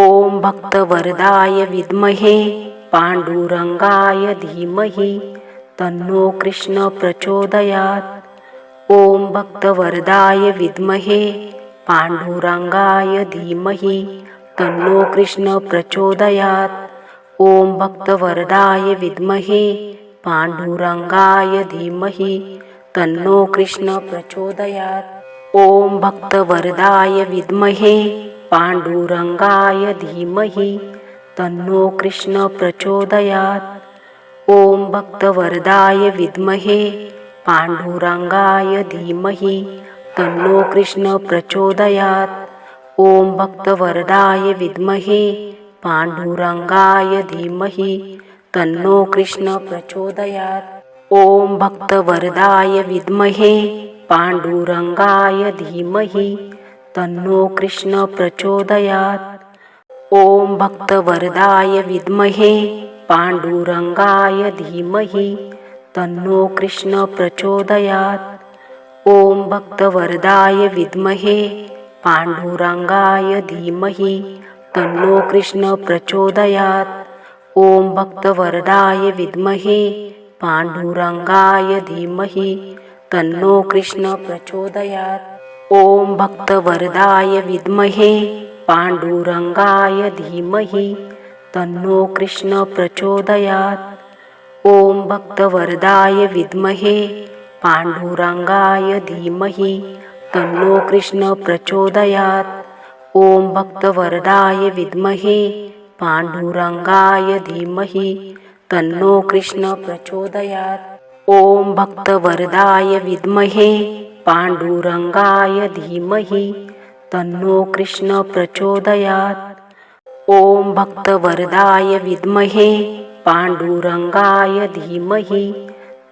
ॐ भक्तवरदाय विद्महे पाण्डुरङ्गाय धीमहि तन्नो कृष्ण प्रचोदयात्। ॐ भक्तवरदाय विद्महे पाण्डुरङ्गाय धीमहि तन्नो कृष्ण प्रचोदयात्। ॐ भक्तवरदाय विद्महे पाण्डुरङ्गाय धीमहि तन्नो कृष्ण प्रचोदयात्। ॐ भक्तवरदाय विद्महे पाण्डुरङ्गाय धीमहि तन्नो कृष्ण प्रचोदयात्। ॐ भक्तवरदाय विद्महे पाण्डुरङ्गाय धीमहि तन्नो कृष्ण प्रचोदयात्। ॐ भक्तवरदाय विद्महे पाण्डुरङ्गाय धीमहि तन्नो कृष्ण प्रचोदयात्। ॐ भक्तवरदाय विद्महे पाण्डुरङ्गाय धीमहि तन्नो कृष्ण प्रचोदयात्। ॐ भक्तवरदाय विद्महे पाण्डुरङ्गाय धीमहि तन्नो कृष्ण प्रचोदयात्। ॐ भक्तवरदाय विद्महे पाण्डुरङ्गाय धीमहि तन्नो कृष्ण प्रचोदयात्। ॐ भक्तवरदाय विद्महे पाण्डुरङ्गाय धीमहि तन्नो कृष्ण प्रचोदयात् ॐ भक्तवरदाय विद्महे पाण्डुरङ्गाय धीमहि तन्नो कृष्ण प्रचोदयात्। ॐ भक्तवरदाय विद्महे पाण्डुरङ्गाय धीमहि तन्नो कृष्ण प्रचोदयात्। ॐ भक्तवरदाय विद्महे पाण्डुरङ्गाय धीमहि तन्नो कृष्ण प्रचोदयात्। ॐ भक्तवरदाय विद्महे पाण्डुरङ्गाय धीमहि तन्नो कृष्ण प्रचोदयात्। ॐ भक्तवरदाय विद्महे पाण्डुरङ्गाय धीमहि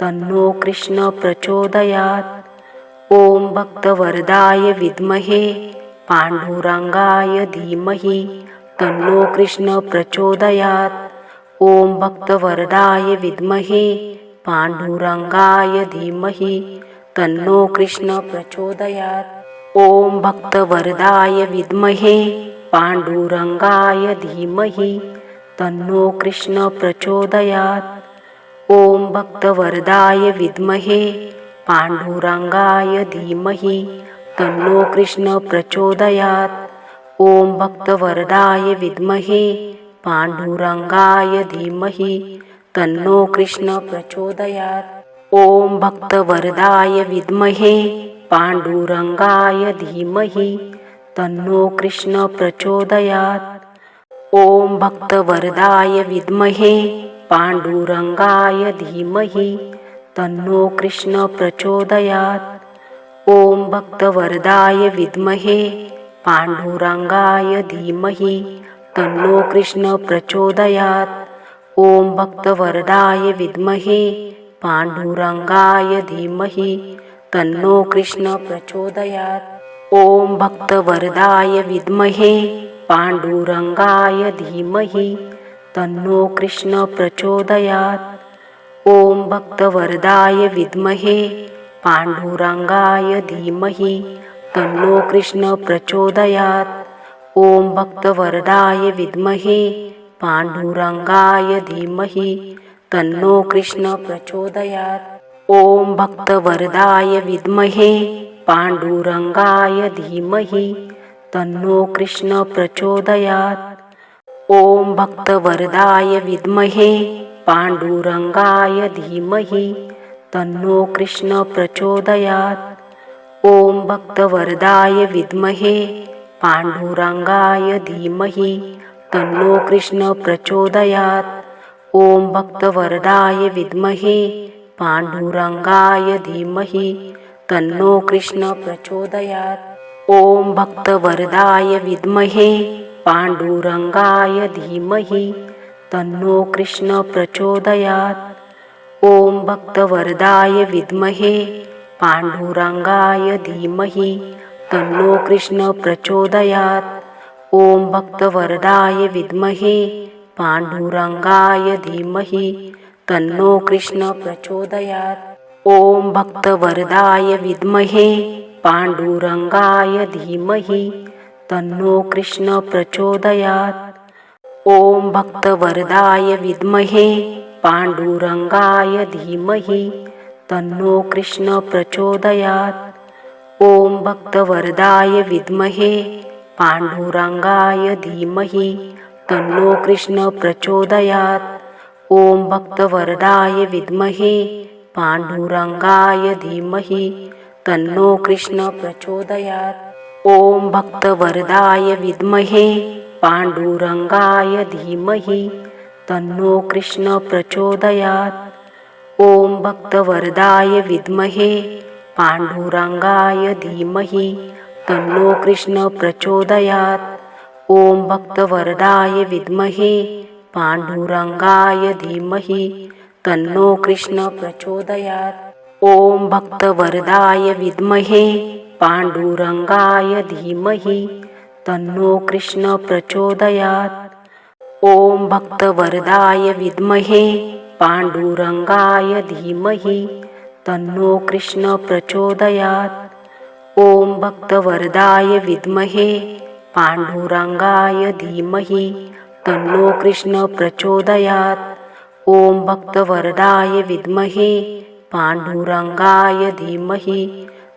तन्नो कृष्ण प्रचोदयात्। ॐ भक्तवरदाय विद्महे पाण्डुरङ्गाय धीमहि तन्नो कृष्ण प्रचोदयात्। ॐ भक्तवरदाय विद्महे पाण्डुरङ्गाय धीमहि तन्नो कृष्ण प्रचोदयात्। ॐ भक्तवरदाय विद्महे पाण्डुरङ्गाय धीमहि तन्नो कृष्ण प्रचोदयात्। ॐ भक्तवरदाय विद्महे पाण्डुरङ्गाय धीमहि तन्नो कृष्ण प्रचोदयात्। ॐ भक्तवरदाय विद्महे पाण्डुरङ्गाय धीमहि तन्नो कृष्ण प्रचोदयात् ॐ भक्तवरदाय विद्महे पाण्डुरङ्गाय धीमहि तन्नो कृष्ण प्रचोदयात्। ॐ भक्तवरदाय विद्महे पाण्डुरङ्गाय धीमहि तन्नो कृष्ण प्रचोदयात्। ॐ भक्तवरदाय विद्महे पाण्डुरङ्गाय धीमहि तन्नो कृष्ण प्रचोदयात्। ॐ भक्तवरदाय विद्महे पाण्डुरङ्गाय धीमहि तन्नो कृष्ण प्रचोदयात्। ॐ भक्तवरदाय विद्महे पाण्डुरङ्गाय धीमहि तन्नो कृष्ण प्रचोदयात्। ॐ भक्तवरदाय विद्महे पाण्डुरङ्गाय धीमहि तन्नो कृष्ण प्रचोदयात्। ॐ भक्तवरदाय विद्महे पाण्डुरङ्गाय धीमहि तन्नो कृष्ण प्रचोदयात्। ॐ भक्तवरदाय विद्महे पाण्डुरङ्गाय धीमहि तन्नो कृष्ण प्रचोदयात्। ॐ भक्तवरदाय विद्महे पाण्डुरङ्गाय धीमहि तन्नो कृष्ण प्रचोदयात्। ॐ भक्तवरदाय विद्महे पाण्डुरङ्गाय धीमहि तन्नो कृष्ण प्रचोदयात् ॐ भक्तवरदाय विद्महे पाण्डुरङ्गाय धीमहि तन्नो कृष्ण प्रचोदयात्। ॐ भक्तवरदाय विद्महे पाण्डुरङ्गाय धीमहि तन्नो कृष्ण प्रचोदयात्। ॐ भक्तवरदाय विद्महे पाण्डुरङ्गाय धीमहि तन्नो कृष्ण प्रचोदयात्। ॐ भक्तवरदाय विद्महे पाण्डुरङ्गाय धीमहि तन्नो कृष्ण प्रचोदयात्। ॐ भक्तवरदाय विद्महे पाण्डुरङ्गाय धीमहि तन्नो कृष्ण प्रचोदयात्। ॐ भक्तवरदाय विद्महे पाण्डुरङ्गाय धीमहि तन्नो कृष्ण प्रचोदयात्। ॐ भक्तवरदाय विद्महे पाण्डुरङ्गाय धीमहि तन्नो कृष्ण प्रचोदयात्। ॐ भक्तवरदाय विद्महे पाण्डुरङ्गाय धीमहि तन्नो कृष्ण प्रचोदयात्। ॐ भक्तवरदाय विद्महे पाण्डुरङ्गाय धीमहि तन्नो कृष्ण प्रचोदयात्। ॐ भक्तवरदाय विद्महे पाण्डुरङ्गाय धीमहि तन्नो कृष्ण प्रचोदयात् ॐ भक्तवरदाय विद्महे पाण्डुरङ्गाय धीमहि तन्नो कृष्ण प्रचोदयात्। ॐ भक्तवरदाय विद्महे पाण्डुरङ्गाय धीमहि तन्नो कृष्ण प्रचोदयात्। ॐ भक्तवरदाय विद्महे पाण्डुरङ्गाय धीमहि तन्नो कृष्ण प्रचोदयात्। ॐ भक्तवरदाय विद्महे पाण्डुरङ्गाय धीमहि तन्नो कृष्ण प्रचोदयात्। ॐ भक्तवरदाय विद्महे पाण्डुरङ्गाय धीमहि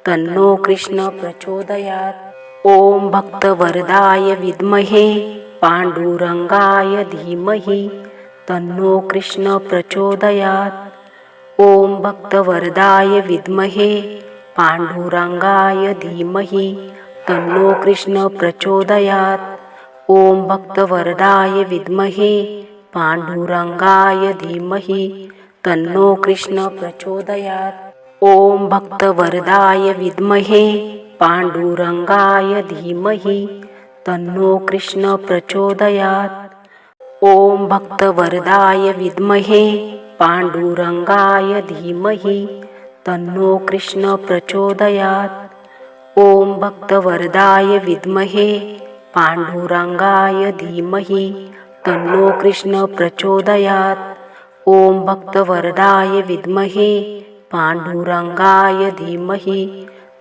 तन्नो कृष्ण प्रचोदयात्। ॐ भक्तवरदाय विद्महे पाण्डुरङ्गाय धीमहि तन्नो कृष्ण प्रचोदयात्। ॐ भक्तवरदाय विद्महे पाण्डुरङ्गाय धीमहि तन्नो कृष्ण प्रचोदयात्? ॐ भक्तवरदाय विद्महे पाण्डुरङ्गाय धीमहि तन्नो कृष्ण प्रचोदयात्। ॐ भक्तवरदाय विद्महे पाण्डुरङ्गाय धीमहि तन्नो कृष्ण प्रचोदयात्। ॐ भक्तवरदाय विद्महे पाण्डुरङ्गाय धीमहि तन्नो कृष्ण प्रचोदयात् ॐ भक्तवरदाय विद्महे पाण्डुरङ्गाय धीमहि तन्नो कृष्ण प्रचोदयात्। ॐ भक्तवरदाय विद्महे पाण्डुरङ्गाय धीमहि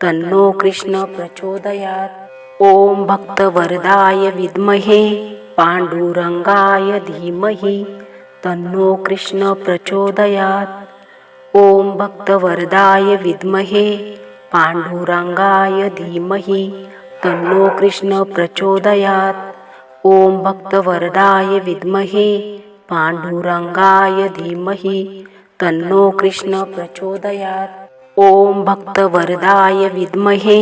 तन्नो कृष्ण प्रचोदयात्। ॐ भक्तवरदाय विद्महे पाण्डुरङ्गाय धीमहि तन्नो कृष्ण प्रचोदयात्। ॐ भक्तवरदाय विद्महे पाण्डुरङ्गाय धीमहि तन्नो कृष्ण प्रचोदयात्। ॐ भक्तवरदाय विद्महे पाण्डुरङ्गाय धीमहि तन्नो कृष्ण प्रचोदयात्। ॐ भक्तवरदाय विद्महे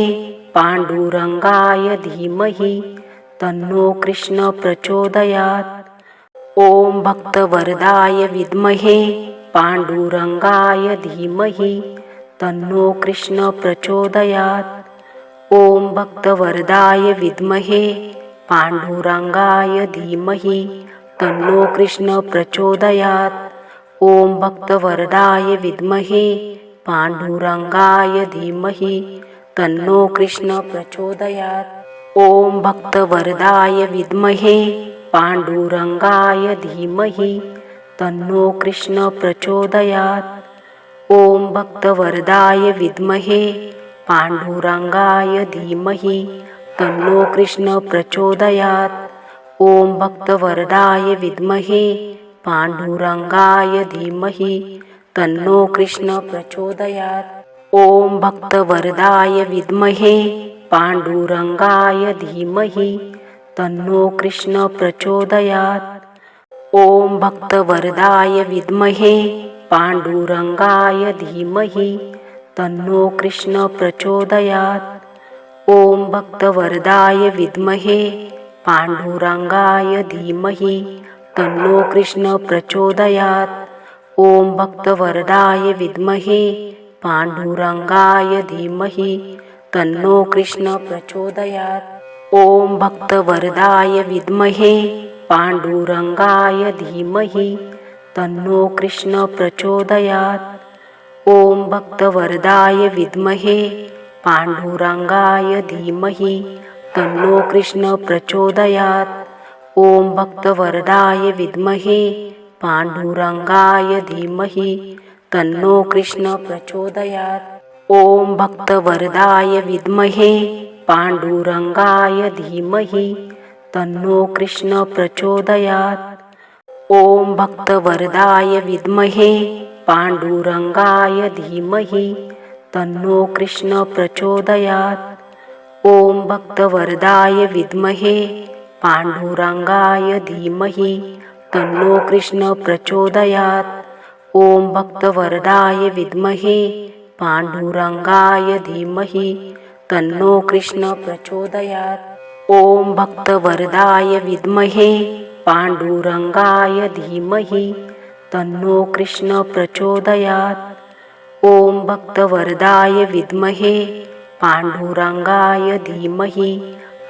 पाण्डुरङ्गाय धीमहि तन्नो कृष्ण प्रचोदयात्। ॐ भक्तवरदाय विद्महे पाण्डुरङ्गाय धीमहि तन्नो कृष्ण प्रचोदयात्। ॐ भक्तवरदाय विद्महे पाण्डुरङ्गाय धीमहि तन्नो कृष्ण प्रचोदयात्। ॐ भक्तवरदाय विद्महे पाण्डुरङ्गाय धीमहि तन्नो कृष्ण प्रचोदयात्। ॐ भक्तवरदाय विद्महे पाण्डुरङ्गाय धीमहि तन्नो कृष्ण प्रचोदयात्। ॐ भक्तवरदाय विद्महे पाण्डुरङ्गाय धीमहि तन्नो कृष्ण प्रचोदयात्। ॐ भक्तवरदाय विद्महे पाण्डुरङ्गाय धीमहि तन्नो कृष्ण प्रचोदयात्। ॐ भक्तवरदाय विद्महे पाण्डुरङ्गाय धीमहि तन्नो कृष्ण प्रचोदयात्। ॐ भक्तवरदाय विद्महे पाण्डुरङ्गाय धीमहि तन्नो कृष्ण प्रचोदयात्। ॐ भक्तवरदाय विद्महे पाण्डुरङ्गाय धीमहि तन्नो कृष्ण प्रचोदयात्। ॐ भक्तवरदाय विद्महे पाण्डुरङ्गाय धीमहि तन्नो कृष्ण प्रचोदयात्। ॐ भक्तवरदाय विद्महे पाण्डुरङ्गाय धीमहि तन्नो कृष्ण ॐ भक्तवरदाय विद्महे पाण्डुरङ्गाय धीमहि तन्नो कृष्ण प्रचोदयात्। ॐ भक्तवरदाय विद्महे पाण्डुरङ्गाय धीमहि तन्नो कृष्ण प्रचोदयात्। ॐ भक्तवरदाय विद्महे पाण्डुरङ्गाय धीमहि तन्नो कृष्ण ओम ॐ भक्तवरदाय विद्महे पाण्डुरङ्गाय धीमहि तन्नो कृष्ण प्रचोदयात्। ॐ भक्तवरदाय विद्महे पाण्डुरङ्गाय धीमहि तन्नो कृष्ण प्रचोदयात्। ॐ भक्तवरदाय विद्महे पाण्डुरङ्गाय धीमहि तन्नो कृष्ण प्रचोदयात्। ॐ भक्तवरदाय विद्महे पाण्डुरङ्गाय धीमहि तन्नो कृष्ण प्रचोदयात्। ओम भक्तवरदाय विद्महे पाण्डुरङ्गाय धीमहि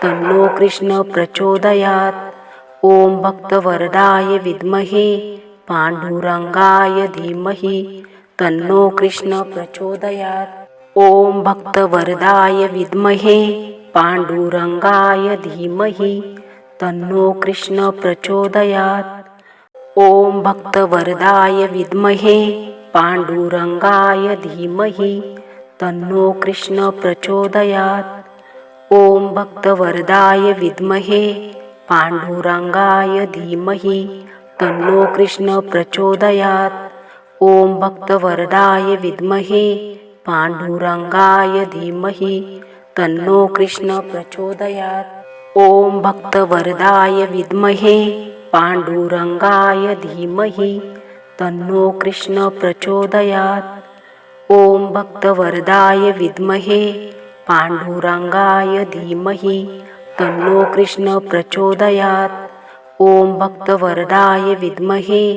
तन्नो कृष्ण प्रचोदयात्। ओम भक्तवरदाय विद्महे पाण्डुरङ्गाय धीमहि तन्नो कृष्ण प्रचोदयात्। ओम भक्तवरदाय विद्महे पाण्डुरङ्गाय धीमहि तन्नो कृष्ण प्रचोदयात्। ॐ भक्तवरदाय विद्महे पाण्डुरङ्गाय धीमहि तन्नो कृष्ण प्रचोदयात्। ॐ भक्तवरदाय विद्महे पाण्डुरङ्गाय धीमहि तन्नो कृष्ण प्रचोदयात्। ॐ भक्तवरदाय विद्महे पाण्डुरङ्गाय धीमहि तन्नो कृष्ण ओम ॐ भक्तवरदाय विद्महे पाण्डुरङ्गाय धीमहि तन्नो कृष्ण प्रचोदयात्. ॐ भक्तवरदाय विद्महे पाण्डुरङ्गाय धीमहि तन्नो कृष्ण प्रचोदयात्. ॐ भक्तवरदाय विद्महे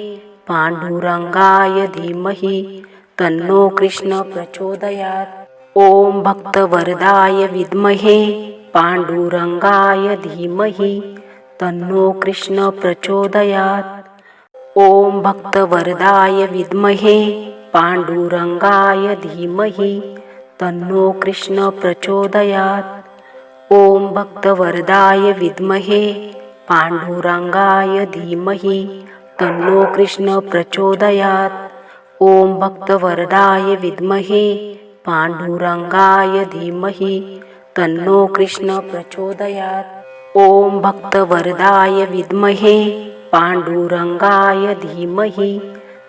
पाण्डुरङ्गाय धीमहि तन्नो कृष्ण प्रचोदयात्. ॐ भक्तवरदाय विद्महे पाण्डुरङ्गाय धीमहि तन्नो कृष्ण प्रचोदयात्। ॐ भक्तवरदाय विद्महे पाण्डुरङ्गाय धीमहि तन्नो कृष्ण प्रचोदयात्। ॐ भक्तवरदाय विद्महे पाण्डुरङ्गाय धीमहि तन्नो कृष्ण प्रचोदयात्। ॐ भक्तवरदाय विद्महे पाण्डुरङ्गाय धीमहि तन्नो कृष्ण प्रचोदयात्। ॐ भक्तवरदाय विद्महे पाण्डुरङ्गाय धीमहि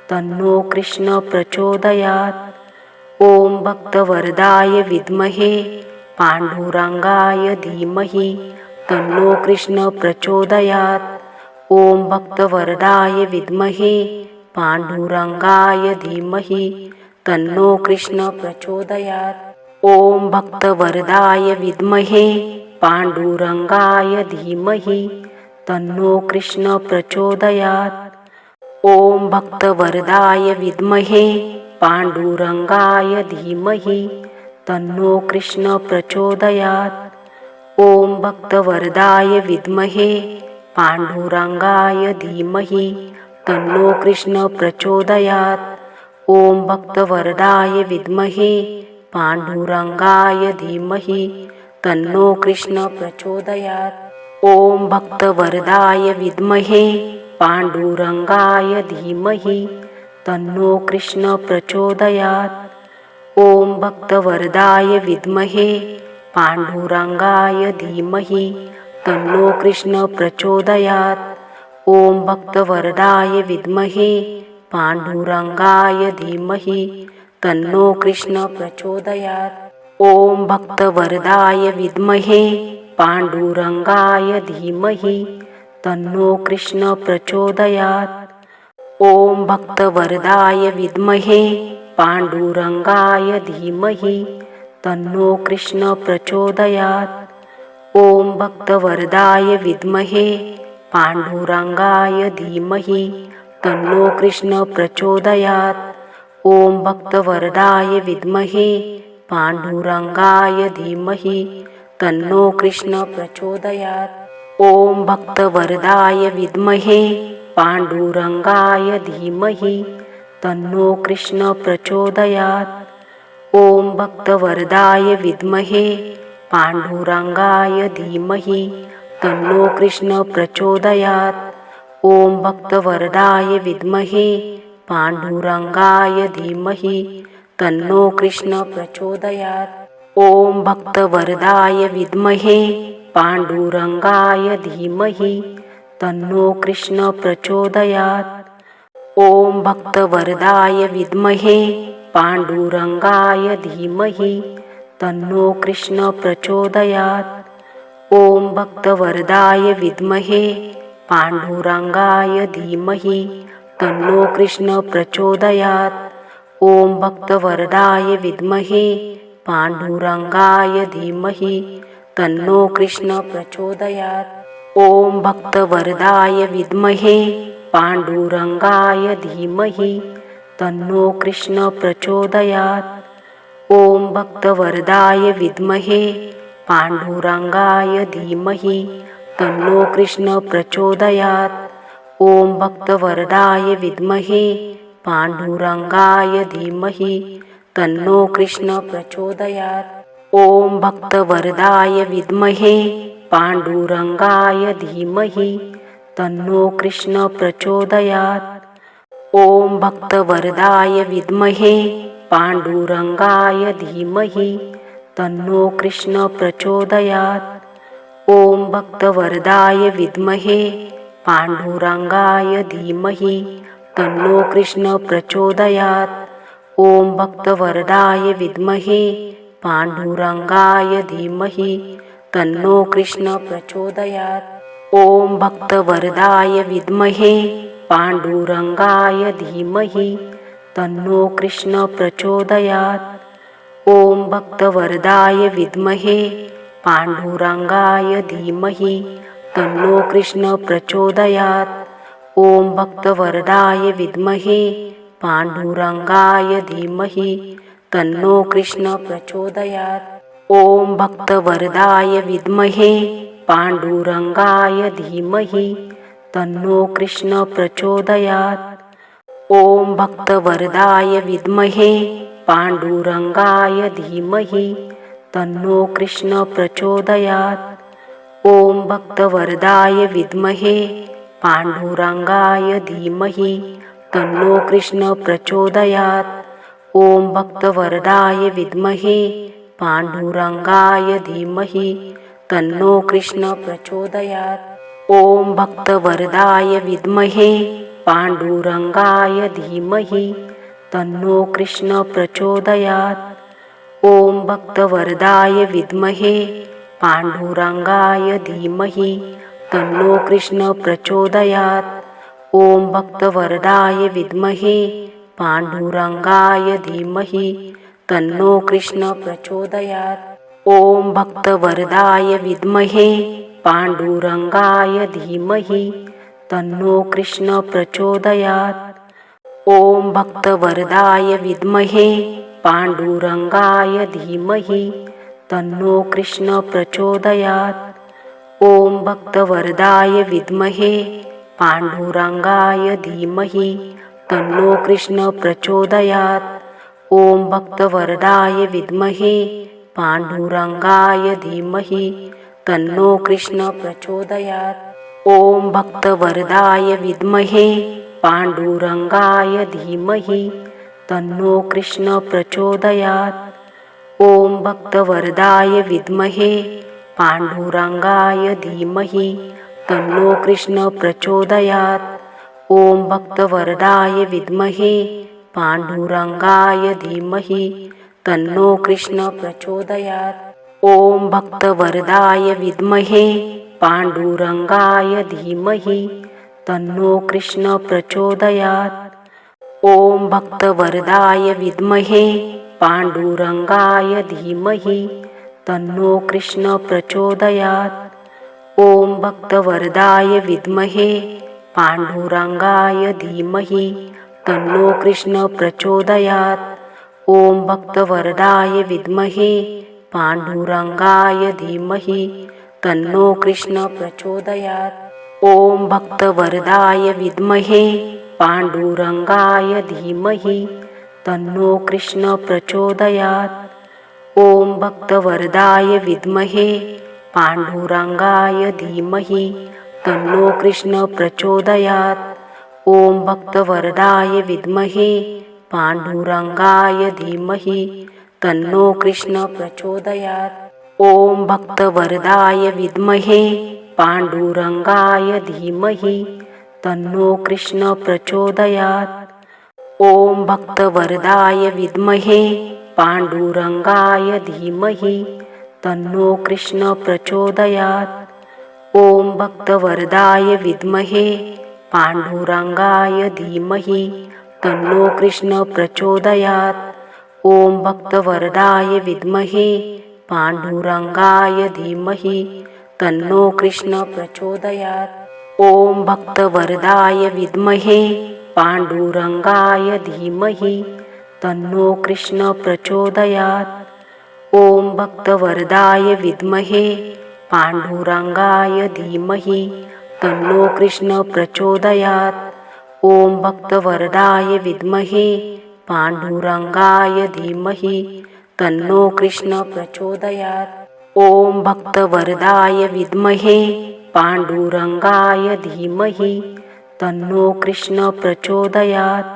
तन्नो कृष्ण प्रचोदयात्। ॐ भक्तवरदाय विद्महे पाण्डुरङ्गाय धीमहि तन्नो कृष्ण प्रचोदयात्। ॐ भक्तवरदाय विद्महे पाण्डुरङ्गाय धीमहि तन्नो कृष्ण प्रचोदयात् ॐ भक्तवरदाय विद्महे पाण्डुरङ्गाय धीमहि तन्नो कृष्ण प्रचोदयात्। ॐ भक्तवरदाय विद्महे पाण्डुरङ्गाय धीमहि तन्नो कृष्ण प्रचोदयात्। ॐ भक्तवरदाय विद्महे पाण्डुरङ्गाय धीमहि तन्नो कृष्ण प्रचोदयात्। ॐ भक्तवरदाय विद्महे पाण्डुरङ्गाय धीमहि तन्नो कृष्ण प्रचोदयात्। ॐ भक्तवरदाय विद्महे पाण्डुरङ्गाय धीमहि तन्नो कृष्ण प्रचोदयात्। ॐ भक्तवरदाय विद्महे पाण्डुरङ्गाय धीमहि तन्नो कृष्ण प्रचोदयात्। ॐ भक्तवरदाय विद्महे पाण्डुरङ्गाय धीमहि तन्नो कृष्ण प्रचोदयात् ॐ भक्तवरदाय विद्महे पाण्डुरङ्गाय धीमहि तन्नो कृष्ण प्रचोदयात् ॐ भक्तवरदाय विद्महे पाण्डुरङ्गाय धीमहि तन्नो कृष्ण प्रचोदयात् ॐ भक्तवरदाय विद्महे पाण्डुरङ्गाय धीमहि तन्नो कृष्ण प्रचोदयात् ॐ भक्तवरदाय विद्महे पाण्डुरङ्गाय धीमहि तन्नो कृष्ण प्रचोदयात्। ॐ भक्तवरदाय विद्महे पाण्डुरङ्गाय धीमहि तन्नो कृष्ण प्रचोदयात्। ॐ भक्तवरदाय विद्महे पाण्डुरङ्गाय धीमहि तन्नो कृष्ण प्रचोदयात्। ॐ भक्तवरदाय विद्महे पाण्डुरङ्गाय धीमहि तन्नो कृष्ण प्रचोदयात्। ॐ भक्तवरदाय विद्महे पाण्डुरङ्गाय धीमहि तन्नो कृष्ण प्रचोदयात्। ॐ भक्तवरदाय विद्महे पाण्डुरङ्गाय धीमहि तन्नो कृष्ण प्रचोदयात्। ॐ भक्तवरदाय विद्महे पाण्डुरङ्गाय धीमहि तन्नो कृष्ण प्रचोदयात्। ॐ भक्तवरदाय विद्महे पाण्डुरङ्गाय धीमहि तन्नो कृष्ण प्रचोदयात्। ॐ भक्तवरदाय विद्महे पाण्डुरङ्गाय धीमहि तन्नो कृष्ण प्रचोदयात्। ॐ भक्तवरदाय विद्महे पाण्डुरङ्गाय धीमहि तन्नो कृष्ण प्रचोदयात् ॐ भक्तवरदाय विद्महे पाण्डुरङ्गाय धीमहि तन्नो कृष्ण प्रचोदयात्। ॐ भक्तवरदाय विद्महे पाण्डुरङ्गाय धीमहि तन्नो कृष्ण प्रचोदयात्। ॐ भक्तवरदाय विद्महे पाण्डुरङ्गाय धीमहि तन्नो कृष्ण प्रचोदयात्। ॐ भक्तवरदाय विद्महे पाण्डुरङ्गाय धीमहि तन्नो कृष्ण प्रचोदयात्। ॐ भक्तवरदाय विद्महे पाण्डुरङ्गाय धीमहि तन्नो कृष्ण प्रचोदयात्। ॐ भक्तवरदाय विद्महे पाण्डुरङ्गाय धीमहि तन्नो कृष्ण प्रचोदयात्। ॐ भक्तवरदाय विद्महे पाण्डुरङ्गाय धीमहि तन्नो कृष्ण प्रचोदयात्। ॐ भक्तवरदाय विद्महे पाण्डुरङ्गाय धीमहि तन्नो कृष्ण प्रचोदयात्। ॐ भक्तवरदाय विद्महे पाण्डुरङ्गाय धीमहि तन्नो कृष्ण प्रचोदयात्। ॐ भक्तवरदाय विद्महे पाण्डुरङ्गाय धीमहि तन्नो कृष्ण प्रचोदयात् ॐ भक्तवरदाय विद्महे पाण्डुरङ्गाय धीमहि तन्नो कृष्ण प्रचोदयात्। ॐ भक्तवरदाय विद्महे पाण्डुरङ्गाय धीमहि तन्नो कृष्ण प्रचोदयात्। ॐ भक्तवरदाय विद्महे पाण्डुरङ्गाय धीमहि तन्नो कृष्ण प्रचोदयात्। ॐ भक्तवरदाय विद्महे पाण्डुरङ्गाय धीमहि तन्नो कृष्ण प्रचोदयात्। ॐ भक्तवरदाय विद्महे पाण्डुरङ्गाय धीमहि तन्नो कृष्ण प्रचोदयात्। ॐ भक्तवरदाय विद्महे पाण्डुरङ्गाय धीमहि तन्नो कृष्ण प्रचोदयात्। ॐ भक्तवरदाय विद्महे पाण्डुरङ्गाय धीमहि तन्नो कृष्ण प्रचोदयात्। ॐ भक्तवरदाय विद्महे पाण्डुरङ्गाय धीमहि तन्नो कृष्ण प्रचोदयात्। ॐ भक्तवरदाय विद्महे पाण्डुरङ्गाय धीमहि तन्नो कृष्ण प्रचोदयात्। ॐ भक्तवरदाय विद्महे पाण्डुरङ्गाय धीमहि तन्नो कृष्ण प्रचोदयात्। ॐ भक्तवरदाय विद्महे पाण्डुरङ्गाय धीमहि तन्नो कृष्ण प्रचोदयात्। ॐ भक्तवरदाय विद्महे पाण्डुरङ्गाय धीमहि तन्नो कृष्ण प्रचोदयात्। ॐ भक्तवरदाय विद्महे पाण्डुरङ्गाय धीमहि तन्नो कृष्ण प्रचोदयात्। ॐ भक्तवरदाय विद्महे पाण्डुरङ्गाय धीमहि तन्नो कृष्ण प्रचोदयात्। ॐ भक्तवरदाय विद्महे पाण्डुरङ्गाय धीमहि तन्नो कृष्ण प्रचोदयात्। ॐ भक्तवरदाय विद्महे पाण्डुरङ्गाय धीमहि तन्नो कृष्ण प्रचोदयात्। ॐ भक्तवरदाय विद्महे पाण्डुरङ्गाय धीमहि तन्नो कृष्ण प्रचोदयात्। ॐ भक्तवरदाय विद्महे पाण्डुरङ्गाय धीमहि तन्नो कृष्ण प्रचोदयात्। ॐ भक्तवरदाय विद्महे पाण्डुरङ्गाय धीमहि तन्नो कृष्ण प्रचोदयात्। ॐ भक्तवरदाय विद्महे पाण्डुरङ्गाय धीमहि तन्नो कृष्ण प्रचोदयात्। ॐ भक्तवरदाय विद्महे पाण्डुरङ्गाय धीमहि तन्नो कृष्ण प्रचोदयात्। ॐ भक्तवरदाय विद्महे पाण्डुरङ्गाय धीमहि तन्नो कृष्ण प्रचोदयात्। ॐ भक्तवरदाय विद्महे पाण्डुरङ्गाय धीमहि तन्नो कृष्ण प्रचोदयात्। ॐ भक्तवरदाय विद्महे पाण्डुरङ्गाय धीमहि तन्नो कृष्ण प्रचोदयात्। ॐ भक्तवरदाय विद्महे पाण्डुरङ्गाय धीमहि तन्नो कृष्ण प्रचोदयात्। ॐ भक्तवरदाय विद्महे पाण्डुरङ्गाय धीमहि तन्नो कृष्ण प्रचोदयात्। ॐ भक्तवरदाय विद्महे पाण्डुरङ्गाय धीमहि तन्नो कृष्ण प्रचोदयात्